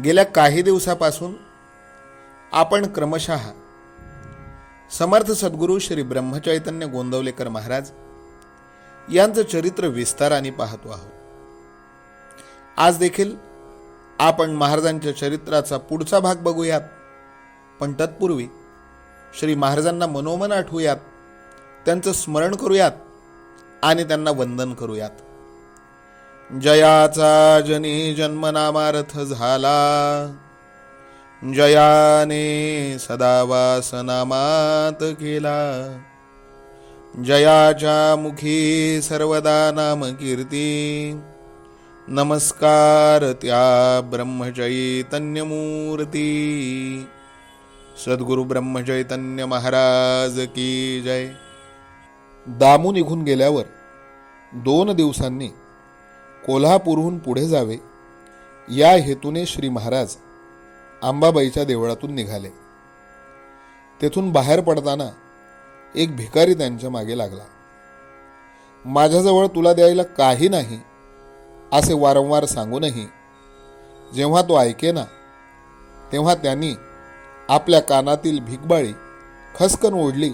गेल्या काही दिवसापासून आपण क्रमशः समर्थ सद्गुरू श्री ब्रह्मचैतन्य गोंदवलेकर महाराज यांचं चरित्र विस्ताराने पाहतो आहोत. आज देखील आपण महाराजांच्या चरित्राचा पुढचा भाग बघूयात. पण तत्पूर्वी श्री महाराजांना मनोमन आठवूयात त्यांचं स्मरण करूयात आणि त्यांना वंदन करूयात. जयाचा जनी जन्मनामार्थ झाला. जयाने सदा वासनामात केला. जयाच्या मुखी सर्वदा नाम कीर्ती नमस्कार त्या ब्रह्मचैतन्य मूर्ती सद्गुरु ब्रह्मचैतन्य महाराज की जय. दामू निघून गेल्यावर दोन दिवसांनी कोल्हापूरहून पुढे जावे या हेतूने श्री महाराज आंबाबाईच्या देवळातून निघाले. तेथून बाहेर पडताना एक भिकारी त्यांच्या मागे लागला. माझ्याजवळ तुला द्यायला काही नाही असे वारंवार सांगूनही जेव्हा तो ऐकेना तेव्हा त्यांनी आपल्या कानातील भिकबाळी खसकन ओढली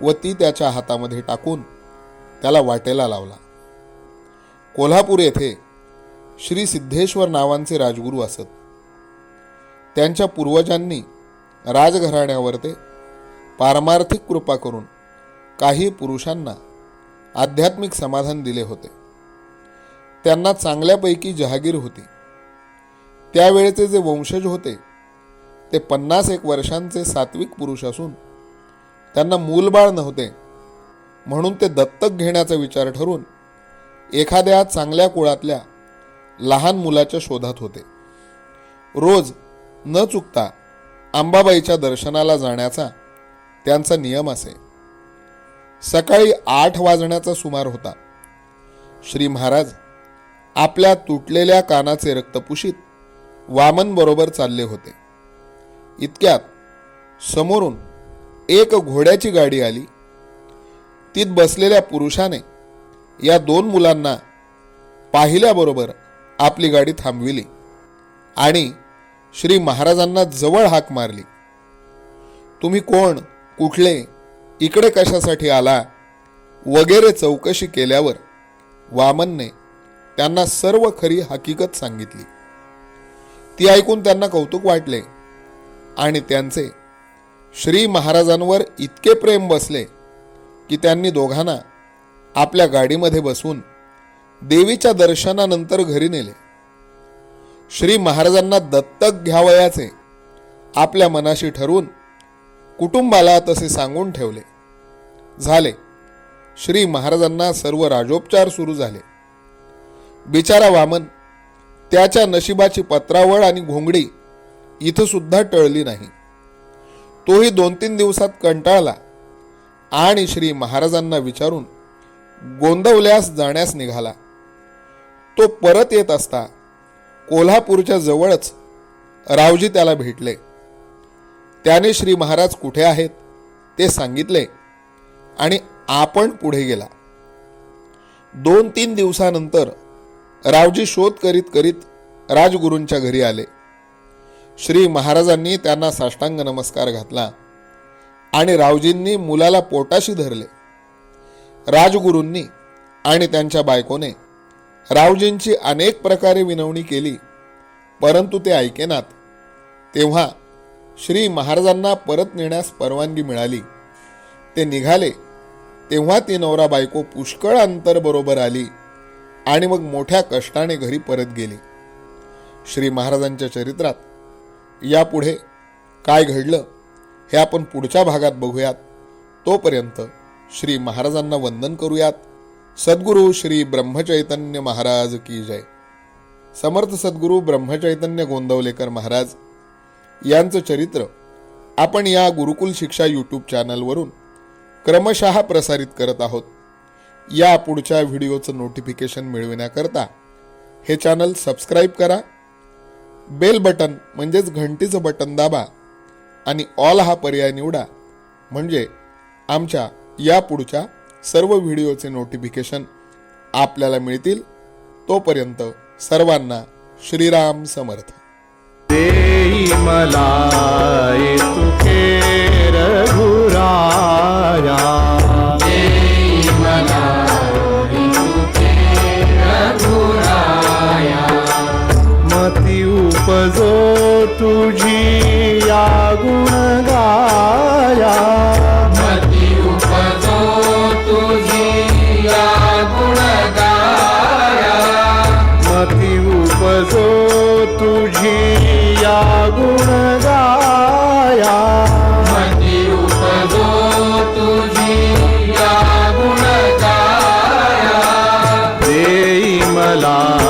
व ती त्याच्या हातामध्ये टाकून त्याला वाटेला लावला. कोल्हापूर येथे श्री सिद्धेश्वर नावांचे राजगुरू असत. त्यांच्या पूर्वजांनी राजघराण्यावर ते पारमार्थिक कृपा करून काही पुरुषांना आध्यात्मिक समाधान दिले होते. त्यांना चांगल्यापैकी जहागीर होती. त्यावेळेचे जे वंशज होते ते पन्नास एक वर्षांचे सात्विक पुरुष असून त्यांना मूलबाळ नव्हते म्हणून ते दत्तक घेण्याचा विचार ठरून एखाद्या चांगल्या कुळातल्या लहान मुलाच्या शोधात होते. रोज न चुकता अंबाबाईच्या दर्शनाला जाण्याचा त्यांचा नियम असे. सकाळी आठ वाजण्याचा सुमार होता. श्री महाराज आपल्या तुटलेल्या कानाचे रक्तपुशीत वामनबरोबर चालले होते. इतक्यात समोरून एक घोड्याची गाडी आली. तीत बसलेल्या पुरुषाने या दोन मुलांना पाहिल्याबरोबर आपली गाडी थांबविली आणि श्री महाराजांना जवळ हाक मारली. तुम्ही कोण? कुठले? इकडे कशासाठी आला? वगैरे चौकशी केल्यावर वामनने त्यांना सर्व खरी हकीकत सांगितली. ती ऐकून त्यांना कौतुक वाटले आणि त्यांचे श्री महाराजांवर इतके प्रेम बसले की त्यांनी दोघांना आपल्या गाडीमध्ये बसवून देवीच्या दर्शनानंतर घरी नेले. श्री महाराजांना दत्तक घ्यावयाचे आपल्या मनाशी ठरवून कुटुंबाला तसे सांगून ठेवले. झाले. श्री महाराजांना सर्व राजोपचार सुरू झाले. बिचारा वामन त्याच्या नशिबाची पत्रावळ आणि घोंगडी इथं सुद्धा टळली नाही. तोही दोन तीन दिवसात कंटाळला आणि श्री महाराजांना विचारून गोंदवल्यास जाण्यास निघाला. तो परत येत असता कोल्हापूरच्या जवळच रावजी त्याला भेटले. त्याने श्री महाराज कुठे आहेत ते सांगितले आणि आपण पुढे गेला. दोन तीन दिवसानंतर रावजी शोध करीत करीत राजगुरूंच्या घरी आले. श्री महाराजांनी त्यांना साष्टांग नमस्कार घातला आणि रावजींनी मुलाला पोटाशी धरले. राजगुरूंनी आणि त्यांच्या बायकोने रावजींची अनेक प्रकारे विनवणी केली परंतु ते ऐकेनात तेव्हा श्री महाराजांना परत नेण्यास परवानगी मिळाली. ते निघाले तेव्हा ती नवरा बायको पुष्कळ अंतर बरोबर आली आणि मग मोठ्या कष्टाने घरी परत गेली. श्री महाराजांच्या चरित्रात यापुढे काय घडलं हे आपण पुढच्या भागात बघूयात तोपर्यंत श्री महाराजांना वंदन करूयात. सद्गुरू श्री ब्रह्मचैतन्य महाराज की जय. समर्थ सद्गुरू ब्रह्मचैतन्य गोंदवलेकर महाराज यांचं चरित्र आपण या गुरुकुल शिक्षा यूट्यूब चॅनलवरून क्रमशः प्रसारित करत आहोत. या पुढच्या व्हिडिओचं नोटिफिकेशन मिळविण्याकरता हे चॅनल सबस्क्राईब करा. बेल बटन म्हणजेच घंटीचं बटन दाबा आणि ऑल हा पर्याय निवडा. म्हणजे आमच्या या पुढच्या सर्व व्हिडिओचे नोटिफिकेशन आपल्याला मिळतील. तोपर्यंत सर्वांना श्रीराम समर्थ. देई मला तुके रघुराया. उपजो तुझी या गुण गाया तुझी या गुण गाया तुझी या गुण गाया मला